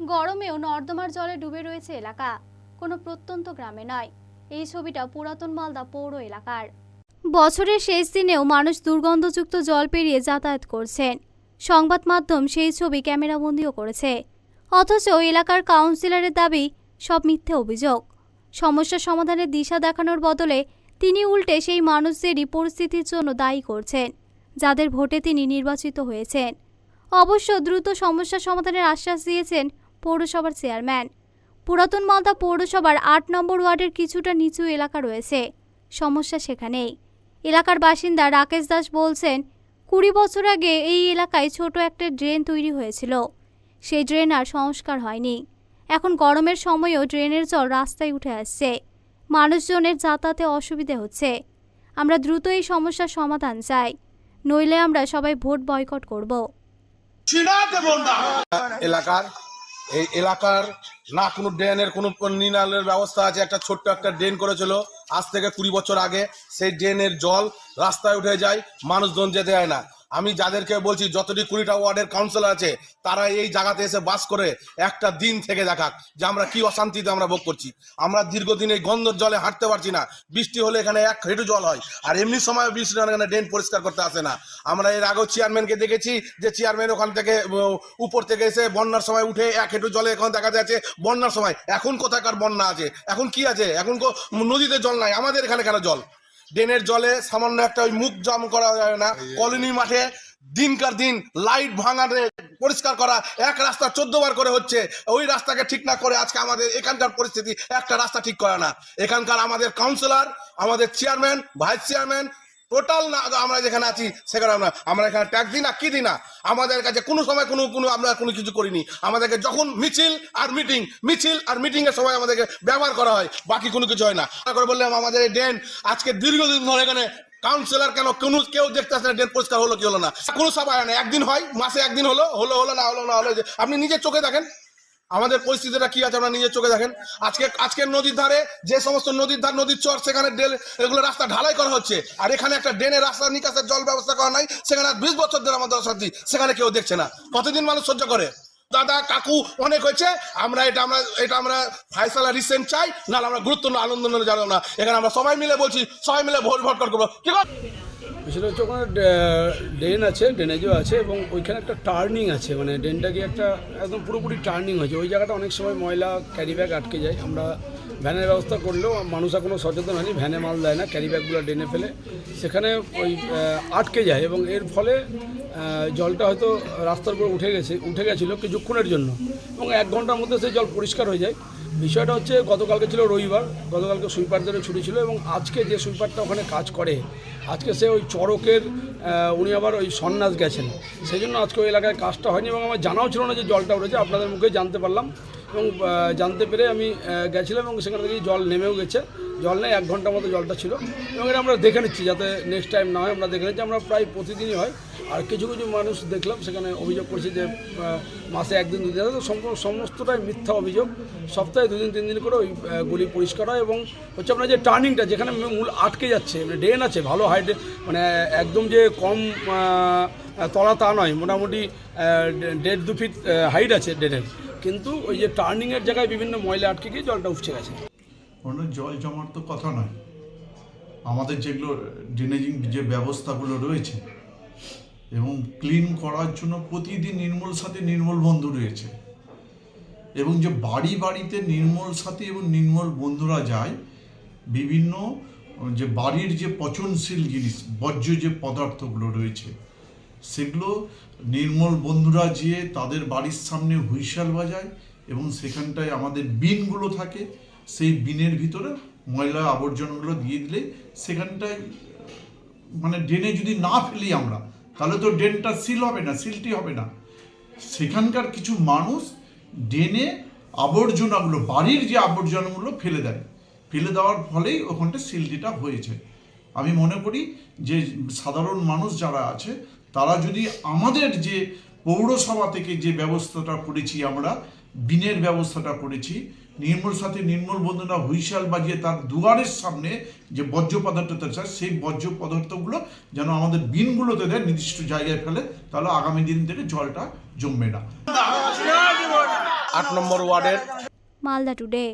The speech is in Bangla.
গরমেও নর্দমার জলে ডুবে রয়েছে এলাকা। কোনো প্রত্যন্ত গ্রামে নয়। এই ছবিটা পুরাতন মালদা পৌর এলাকার। বছরের শেষ দিনেও মানুষ দুর্গন্ধযুক্ত জল পেরিয়ে যাতায়াত করছেন। সংবাদ মাধ্যম সেই ছবি ক্যামেরাবন্দিও করেছে। অথচ এলাকার কাউন্সিলরের দাবি, সব মিথ্যে অভিযোগ। সমস্যা সমাধানের দিশা দেখানোর বদলে তিনি উল্টে সেই মানুষদেরই পরিস্থিতির জন্য দায়ী করছেন, যাদের ভোটে তিনি নির্বাচিত হয়েছেন। অবশ্য দ্রুত সমস্যা সমাধানের আশ্বাস দিয়েছেন পৌরসভার চেয়ারম্যান। পুরাতন মালদা পৌরসভার আট নম্বর ওয়ার্ডের কিছুটা নিচু এলাকা রয়েছে। সমস্যা সেখানেই। এলাকার বাসিন্দা রাকেশ দাস বলছেন কুড়ি বছর আগে এই এলাকায় ছোট একটা ড্রেন তৈরি হয়েছিল। সেই ড্রেন আর সংস্কার হয়নি। এখন গরমের সময়ও ড্রেনের জল রাস্তায় উঠে আসছে। মানুষজনের যাতায়াতে অসুবিধে হচ্ছে। আমরা দ্রুত এই সমস্যার সমাধান চাই। নইলে আমরা সবাই ভোট বয়কট করব। এলাকার এই এলাকার না কোনো ড্রেনের, কোনো নিনালের ব্যবস্থা আছে। একটা ছোট্ট একটা ড্রেন করেছিল আজ থেকে কুড়ি বছর আগে। সেই ড্রেনের জল রাস্তায় উঠে যায়, মানুষজন যেতে হয় না। আমি যাদেরকে বলছি, যতটি কুড়িটা ওয়ার্ডের কাউন্সিলর আছে, তারা এই জায়গাতে এসে বাস করে একটা দিন থেকে দেখাক যে আমরা কি অশান্তিতে আমরা ভোগ করছি। আমরা দীর্ঘদিন এই গন্ধর জলে হাঁটতে পারছি না, বৃষ্টি হলে এখানে এক হেঁটু জল হয়, আর এমনি সময় বৃষ্টি এখানে ড্রেন পরিষ্কার করতে আসে না। আমরা এর আগেও চেয়ারম্যানকে দেখেছি যে চেয়ারম্যান ওখান থেকে উপর থেকে এসে বন্যার সময় উঠে এক হেঁটু জলে এখন দেখা যাচ্ছে বন্যার সময়। এখন কোথাকার বন্যা আছে? এখন কি আছে? এখন নদীতে জল নাই, আমাদের এখানে কেন জল? ড্রেনের জলে সামান্য একটা ওই মুখ জাম করা যায় না। কলোনি মাঠে দিনকার দিন লাইট ভাঙারে পরিষ্কার করা এক রাস্তা চোদ্দ বার করে হচ্ছে। ওই রাস্তাকে ঠিক না করে আজকে আমাদের এখানকার পরিস্থিতি একটা রাস্তা ঠিক করে না। এখানকার আমাদের কাউন্সিলর আমাদের চেয়ারম্যান ভাইস চেয়ারম্যান টোটাল না আমরা যেখানে আছি, সেখানে আমরা আমরা এখানে ট্যাক্স দিই না, কি দিই না? আমাদের কাছে কোনো সময় কোনো কোনো, আমরা কোনো কিছু করিনি। আমাদেরকে যখন মিছিল আর মিটিং মিছিল আর মিটিং এর সময় আমাদেরকে ব্যবহার করা হয়, বাকি কোনো কিছু হয় না। করে বললাম, আমাদের এই ড্রেন আজকে দীর্ঘদিন ধরে এখানে কাউন্সিলর কেন কোনো কেউ দেখতে আসে না ড্রেন পরিষ্কার হলো কি হলো না? কোনো সবাই না। একদিন হয়, মাসে একদিন হলো হলো হলো, না হলো না হলো আপনি নিজের চোখে দেখেন। আমাদের পরিস্থিতিটা কি আছে আমরা নিজের চোখে দেখেন। আজকে, আজকের নদীর ধারে যে সমস্ত নদীর ধার, নদীর চর, সেখানে ডেল, এগুলো রাস্তা ঢালাই করা হচ্ছে। আর এখানে একটা ড্রেনের রাস্তা, নিকাশের জল ব্যবস্থা করা নাই। সেখানে বিশ বছর ধরে আমাদের অশান্তি। সেখানে কেউ দেখছে না। কতদিন মানুষ সহ্য করে? দাদা, কাকু, অনেক হয়েছে। আমরা এটা আমরা এটা আমরা ফাইসালা রিসেন্ট চাই। নাহলে আমরা গুরুত্ব না আনন্দ না জানো না। এখানে আমরা সবাই মিলে বলছি, সবাই মিলে ভোট ভোট করব। কি কর আসলে হচ্ছে ওখানে ড্রেন আছে, ড্রেনেজও আছে এবং ওইখানে একটা টার্নিং আছে। মানে ড্রেনটাকে একটা একদম পুরোপুরি টার্নিং হয়েছে। ওই জায়গাটা অনেক সময় ময়লা, ক্যারি ব্যাগ আটকে যায়। আমরা ভ্যানের ব্যবস্থা করলেও মানুষ এখনও সচেতন হয়নি, ভ্যানে মাল দেয় না, ক্যারি ব্যাগগুলো ড্রেনে ফেলে। সেখানে ওই আটকে যায় এবং এর ফলে জলটা হয়তো রাস্তার উপর উঠে গেছে, উঠে গেছিল কিছুক্ষণের জন্য। এবং এক ঘণ্টার মধ্যে সেই জল পরিষ্কার হয়ে যায়। বিষয়টা হচ্ছে গতকালকে ছিল রবিবার, গতকালকে সুইপারদের ছুটি ছিল এবং আজকে যে সুইপারটা ওখানে কাজ করে, আজকে সে ওই চড়কের উনি আবার ওই সন্ন্যাস গেছেন। সেই জন্য আজকে ওই এলাকায় কাজটা হয়নি এবং আমার জানাও ছিল না যে জলটা উঠেছে, আপনাদের মুখে জানতে পারলাম এবং জানতে পেরে আমি গেছিলাম এবং সেখান থেকে জল নেমেও গেছে। জল নেই, এক ঘণ্টার মতো জলটা ছিল এবং এটা আমরা দেখে নিচ্ছি যাতে নেক্সট টাইম না হয়, আমরা দেখে নিচ্ছি, আমরা প্রায় প্রতিদিনই হয়। আর কিছু কিছু মানুষ দেখলাম, সেখানে অভিযোগ করছে যে মাসে একদিন দুদিন তো সমস্তটাই মিথ্যা অভিযোগ। সপ্তাহে দুদিন, তিন দিন করে ওই গুলি পরিষ্কার হয় এবং হচ্ছে আপনার যে টার্নিংটা, যেখানে মূল আটকে যাচ্ছে মানে ড্রেন আছে, ভালো হাইট মানে একদম যে কম তলা তা নয়, মোটামুটি দেড় দু ফিট হাইট আছে ড্রেনের। কিন্তু ওই যে টার্নিংয়ের জায়গায় বিভিন্ন ময়লা আটকে গিয়ে জলটা উঠছে গেছে। কোনো জল জমার তো কথা নয়। আমাদের যেগুলো ড্রেনেজিং যে ব্যবস্থাগুলো রয়েছে এবং ক্লিন করার জন্য প্রতিদিন নির্মল সাথে নির্মল বন্ধু রয়েছে। এবং যে বাড়ি বাড়িতে নির্মল সাথী এবং নির্মল বন্ধুরা যায়, বিভিন্ন, যে বাড়ির যে পচনশীল জিনিস, বর্জ্য যে পদার্থগুলো রয়েছে, সেগুলো নির্মল বন্ধুরা যেয়ে তাদের বাড়ির সামনে হুইশাল বাজায় এবং সেখানটায় আমাদের বিনগুলো থাকে, সেই বিনের ভিতরে ময়লা আবর্জনগুলো দিয়ে দিলে সেখানটায় মানে ড্রেনে যদি না ফেলি আমরা তাহলে তো ড্রেনটা সিল হবে না সিলটি হবে না। সেখানকার কিছু মানুষ ড্রেনে আবর্জনাগুলো বাড়ির যে আবর্জনাগুলো ফেলে দেয়, ফেলে দেওয়ার ফলেই ওখানটা সিলটিটা হয়েছে। আমি মনে করি যে সাধারণ মানুষ যারা আছে, তারা যদি আমাদের যে পৌরসভা থেকে যে ব্যবস্থাটা করেছি আমরা, বিনের ব্যবস্থাটা করেছি নির্মল সাথে নির্মল বন্ধুরা হুইশাল বাজিয়ে তার দুয়ারের সামনে যে বর্জ্য পদার্থটা চায় সেই বর্জ্য পদার্থগুলো যেন আমাদের বিনগুলোতে দেয় নির্দিষ্ট জায়গায় ফেলে তাহলে আগামী দিন থেকে জলটা জমবে না। আট নম্বর ওয়ার্ডের মালদা টুডে।